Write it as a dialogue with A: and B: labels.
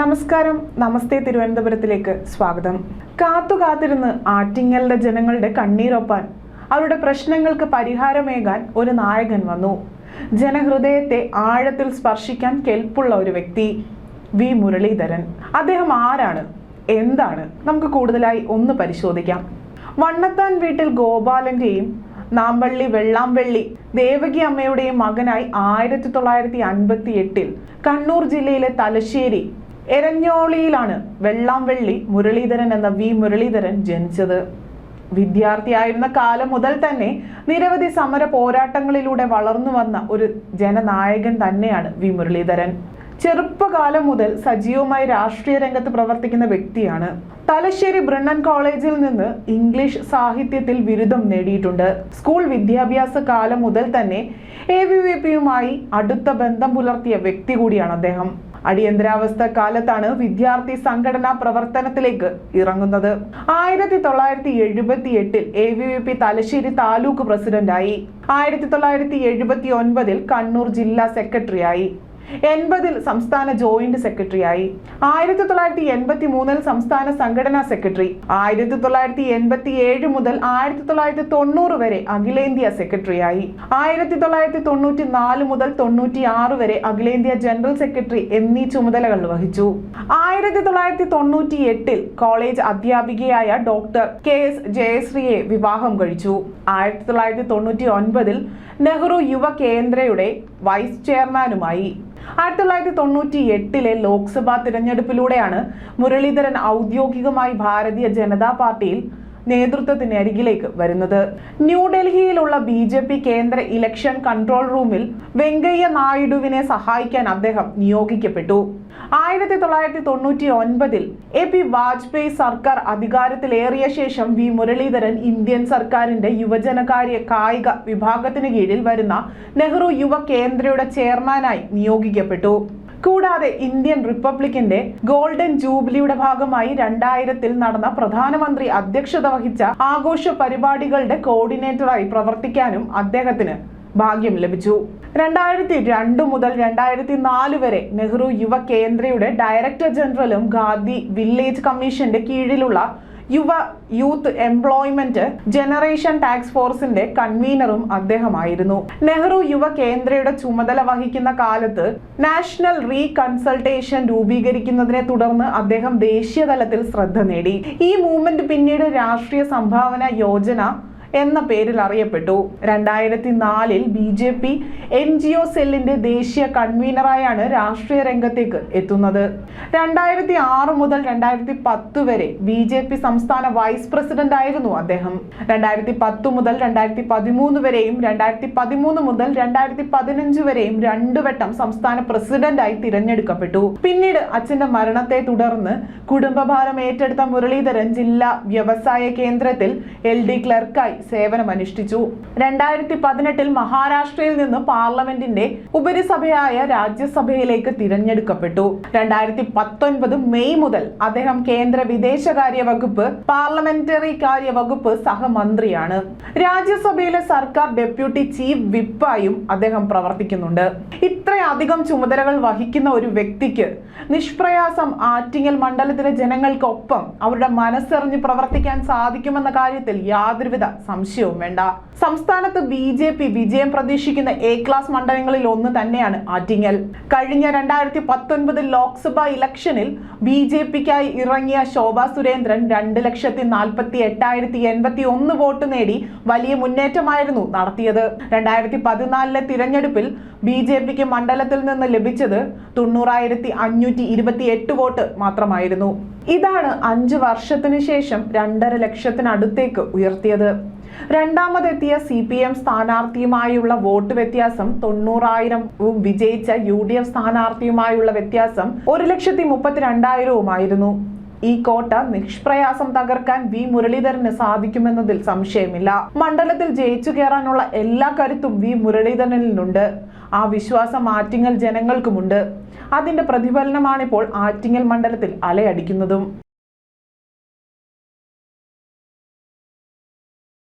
A: നമസ്കാരം നമസ്തേ തിരുവനന്തപുരത്തിലേക്ക് സ്വാഗതം കാത്തു കാത്തിരുന്ന് ആറ്റിങ്ങലിലെ ജനങ്ങളുടെ കണ്ണീരൊപ്പാൻ അവരുടെ പ്രശ്നങ്ങൾക്ക് പരിഹാരമേകാൻ ഒരു നായകൻ വന്നു ജനഹൃദയത്തെ ആഴത്തിൽ സ്പർശിക്കാൻ കെൽപ്പുള്ള ഒരു വ്യക്തി വി മുരളീധരൻ അദ്ദേഹം ആരാണ് എന്താണ് നമുക്ക് കൂടുതലായി ഒന്ന് പരിശോധിക്കാം വണ്ണത്താൻ വീട്ടിൽ ഗോപാലന്റെയും നാമ്പള്ളി വെള്ളാമ്പള്ളി ദേവകി അമ്മയുടെയും മകനായി ആയിരത്തി തൊള്ളായിരത്തി അൻപത്തി എട്ടിൽ കണ്ണൂർ ജില്ലയിലെ തലശ്ശേരി എരഞ്ഞോളിയിലാണ് വെള്ളാംവെള്ളി മുരളീധരൻ എന്ന വി മുരളീധരൻ ജനിച്ചത് വിദ്യാർത്ഥിയായിരുന്ന കാലം മുതൽ തന്നെ നിരവധി സമര പോരാട്ടങ്ങളിലൂടെ വളർന്നു വന്ന ഒരു ജനനായകൻ തന്നെയാണ് വി മുരളീധരൻ ചെറുപ്പകാലം മുതൽ സജീവമായി രാഷ്ട്രീയ രംഗത്ത് പ്രവർത്തിക്കുന്ന വ്യക്തിയാണ് തലശ്ശേരി ബ്രണ്ണൻ കോളേജിൽ നിന്ന് ഇംഗ്ലീഷ് സാഹിത്യത്തിൽ ബിരുദം നേടിയിട്ടുണ്ട് സ്കൂൾ വിദ്യാഭ്യാസ കാലം മുതൽ തന്നെ എ വി വി പിയുമായി അടുത്ത ബന്ധം പുലർത്തിയ വ്യക്തി കൂടിയാണ് അദ്ദേഹം അടിയന്തരാവസ്ഥ കാലത്താണ് വിദ്യാർത്ഥി സംഘടനാ പ്രവർത്തനത്തിലേക്ക് ഇറങ്ങുന്നത് ആയിരത്തി തൊള്ളായിരത്തി എഴുപത്തി എട്ടിൽ A V V P Thalassery taluk പ്രസിഡന്റായി ആയിരത്തി തൊള്ളായിരത്തി എഴുപത്തി ഒൻപതിൽ കണ്ണൂർ ജില്ലാ സെക്രട്ടറിയായി എൺപതിൽ സംസ്ഥാന ജോയിന്റ് സെക്രട്ടറി ആയി ആയിരത്തി തൊള്ളായിരത്തി എൺപത്തി മൂന്നിൽ സംസ്ഥാന സംഘടനാ സെക്രട്ടറി ആയിരത്തി തൊള്ളായിരത്തി എൺപത്തി ഏഴ് മുതൽ ആയിരത്തി തൊള്ളായിരത്തി തൊണ്ണൂറ് വരെ അഖിലേന്ത്യാ സെക്രട്ടറി ആയി ആയിരത്തി തൊള്ളായിരത്തി തൊണ്ണൂറ്റി നാല് മുതൽ തൊണ്ണൂറ്റി ആറ് വരെ അഖിലേന്ത്യാ ജനറൽ സെക്രട്ടറി എന്നീ ചുമതലകൾ വഹിച്ചു ആയിരത്തി തൊള്ളായിരത്തി തൊണ്ണൂറ്റി എട്ടിൽ കോളേജ് അധ്യാപികയായ ഡോക്ടർ കെ എസ് ജയശ്രീയെ വിവാഹം കഴിച്ചു ആയിരത്തി തൊള്ളായിരത്തി തൊണ്ണൂറ്റി ഒൻപതിൽ നെഹ്റു യുവ കേന്ദ്രയുടെ വൈസ് ചെയർമാനുമായി ആയിരത്തി തൊള്ളായിരത്തി തൊണ്ണൂറ്റി എട്ടിലെ ലോക്സഭാ തിരഞ്ഞെടുപ്പിലൂടെയാണ് മുരളീധരൻ ഔദ്യോഗികമായി ഭാരതീയ ജനതാ പാർട്ടിയിൽ നേതൃത്വത്തിന് അരികിലേക്ക് വരുന്നത് ന്യൂഡൽഹിയിലുള്ള ബി ജെ പി കേന്ദ്ര ഇലക്ഷൻ കൺട്രോൾ റൂമിൽ വെങ്കയ്യ നായിഡുവിനെ സഹായിക്കാൻ അദ്ദേഹം നിയോഗിക്കപ്പെട്ടു ആയിരത്തി തൊള്ളായിരത്തി തൊണ്ണൂറ്റി ഒൻപതിൽ എ പി വാജ്പേയി സർക്കാർ അധികാരത്തിലേറിയ ശേഷം വി മുരളീധരൻ ഇന്ത്യൻ സർക്കാരിന്റെ യുവജനകാര്യ കായിക വിഭാഗത്തിന് കീഴിൽ വരുന്ന നെഹ്റു യുവ കേന്ദ്രയുടെ ചെയർമാനായി നിയോഗിക്കപ്പെട്ടു കൂടാതെ ഇന്ത്യൻ റിപ്പബ്ലിക്കിന്റെ ഗോൾഡൻ ജൂബിലിയുടെ ഭാഗമായി രണ്ടായിരത്തിൽ നടന്ന പ്രധാനമന്ത്രി അധ്യക്ഷത വഹിച്ച ആഘോഷ പരിപാടികളുടെ കോർഡിനേറ്ററായി പ്രവർത്തിക്കാനും അദ്ദേഹത്തിന് ഭാഗ്യം ലഭിച്ചു രണ്ടായിരത്തി രണ്ട് മുതൽ രണ്ടായിരത്തി നാല് വരെ നെഹ്റു യുവ കേന്ദ്രയുടെ ഡയറക്ടർ ജനറലും ഗാന്ധി വില്ലേജ് കമ്മീഷന്റെ കീഴിലുള്ള യുവ യൂത്ത് എംപ്ലോയ്മെന്റ് ജനറേഷൻ ടാക്സ് ഫോഴ്സിന്റെ കൺവീനറും അദ്ദേഹമായിരുന്നു നെഹ്റു യുവ കേന്ദ്രയുടെ ചുമതല വഹിക്കുന്ന കാലത്ത് നാഷണൽ കൺസൾട്ടേഷൻ രൂപീകരിക്കുന്നതിനെ തുടർന്ന് അദ്ദേഹം ദേശീയ തലത്തിൽ ശ്രദ്ധ നേടി ഈ മൂവ്മെന്റ് പിന്നീട് രാഷ്ട്രീയ സംഭാവന യോജന എന്ന പേരിൽ അറിയപ്പെട്ടു രണ്ടായിരത്തി നാലിൽ B J P N G O സെല്ലിന്റെ ദേശീയ കൺവീനറായാണ് രാഷ്ട്രീയ രംഗത്തേക്ക് എത്തുന്നത് രണ്ടായിരത്തി ആറ് മുതൽ രണ്ടായിരത്തി പത്ത് വരെ ബി ജെ പി സംസ്ഥാന വൈസ് പ്രസിഡന്റ് ആയിരുന്നു അദ്ദേഹം രണ്ടായിരത്തി പത്ത് മുതൽ രണ്ടായിരത്തി പതിമൂന്ന് വരെയും രണ്ടായിരത്തി പതിമൂന്ന് മുതൽ രണ്ടായിരത്തി പതിനഞ്ച് വരെയും രണ്ടുവട്ടം സംസ്ഥാന പ്രസിഡന്റായി തിരഞ്ഞെടുക്കപ്പെട്ടു പിന്നീട് അച്ഛന്റെ മരണത്തെ തുടർന്ന് കുടുംബഭാരം ഏറ്റെടുത്ത മുരളീധരൻ ജില്ലാ വ്യവസായ കേന്ദ്രത്തിൽ എൽ ഡി ക്ലർക്കായി സേവനമനുഷ്ഠിച്ചു രണ്ടായിരത്തി പതിനെട്ടിൽ മഹാരാഷ്ട്രയിൽ നിന്ന് പാർലമെന്റിന്റെ ഉപരിസഭയായ രാജ്യസഭയിലേക്ക് തിരഞ്ഞെടുക്കപ്പെട്ടു രണ്ടായിരത്തി പത്തൊൻപത് മെയ് മുതൽ അദ്ദേഹം കേന്ദ്ര വിദേശകാര്യ വകുപ്പ് പാർലമെന്ററി കാര്യ വകുപ്പ് സഹമന്ത്രിയാണ് രാജ്യസഭയിലെ സർക്കാർ ഡെപ്യൂട്ടി ചീഫ് വിപ്പായും അദ്ദേഹം പ്രവർത്തിക്കുന്നുണ്ട് ഇത്രയധികം ചുമതലകൾ വഹിക്കുന്ന ഒരു വ്യക്തിക്ക് നിഷ്പ്രയാസം ആറ്റിങ്ങൽ മണ്ഡലത്തിലെ ജനങ്ങൾക്കൊപ്പം അവരുടെ മനസ്സെറിഞ്ഞ് പ്രവർത്തിക്കാൻ സാധിക്കുമെന്ന കാര്യത്തിൽ യാതൊരുവിധ സംശയവും വേണ്ട സംസ്ഥാനത്ത് ബി ജെ പി വിജയം പ്രതീക്ഷിക്കുന്ന എ ക്ലാസ് മണ്ഡലങ്ങളിൽ ഒന്ന് തന്നെയാണ് ആറ്റിങ്ങൽ കഴിഞ്ഞ രണ്ടായിരത്തി പത്തൊൻപത് ലോക്സഭാ ഇലക്ഷനിൽ ബി ജെ പിക്കായി ഇറങ്ങിയ ശോഭാ സുരേന്ദ്രൻ രണ്ട് ലക്ഷത്തി നാൽപ്പത്തി എട്ടായിരത്തി എൺപത്തി ഒന്ന് വോട്ട് നേടി വലിയ മുന്നേറ്റമായിരുന്നു നടത്തിയത് രണ്ടായിരത്തി പതിനാലിലെ തിരഞ്ഞെടുപ്പിൽ ബി ജെ പിക്ക് മണ്ഡലത്തിൽ നിന്ന് ലഭിച്ചത് തൊണ്ണൂറായിരത്തി അഞ്ഞൂറ്റി ഇരുപത്തി എട്ട് വോട്ട് മാത്രമായിരുന്നു ഇതാണ് അഞ്ചു വർഷത്തിനു ശേഷം രണ്ടര ലക്ഷത്തിനടുത്തേക്ക് ഉയർത്തിയത് രണ്ടാമതെത്തിയ സി പി എം സ്ഥാനാർത്ഥിയുമായുള്ള വോട്ട് വ്യത്യാസം തൊണ്ണൂറായിരവും വിജയിച്ച യു ഡി എഫ് സ്ഥാനാർത്ഥിയുമായുള്ള വ്യത്യാസം ഒരു ലക്ഷത്തി മുപ്പത്തിരണ്ടായിരവുമായിരുന്നു ഈ കോട്ട നിഷ്പ്രയാസം തകർക്കാൻ വി മുരളീധരന് സാധിക്കുമെന്നതിൽ സംശയമില്ല മണ്ഡലത്തിൽ ജയിച്ചു കയറാനുള്ള എല്ലാ കരുത്തും വി മുരളീധരനിൽ നിന്നുണ്ട് ആ വിശ്വാസം മാറ്റങ്ങൾ ജനങ്ങൾക്കുമുണ്ട് അതിന്റെ പ്രതിഫലനമാണിപ്പോൾ ആറ്റിങ്ങൽ മണ്ഡലത്തിൽ അലയടിക്കുന്നതും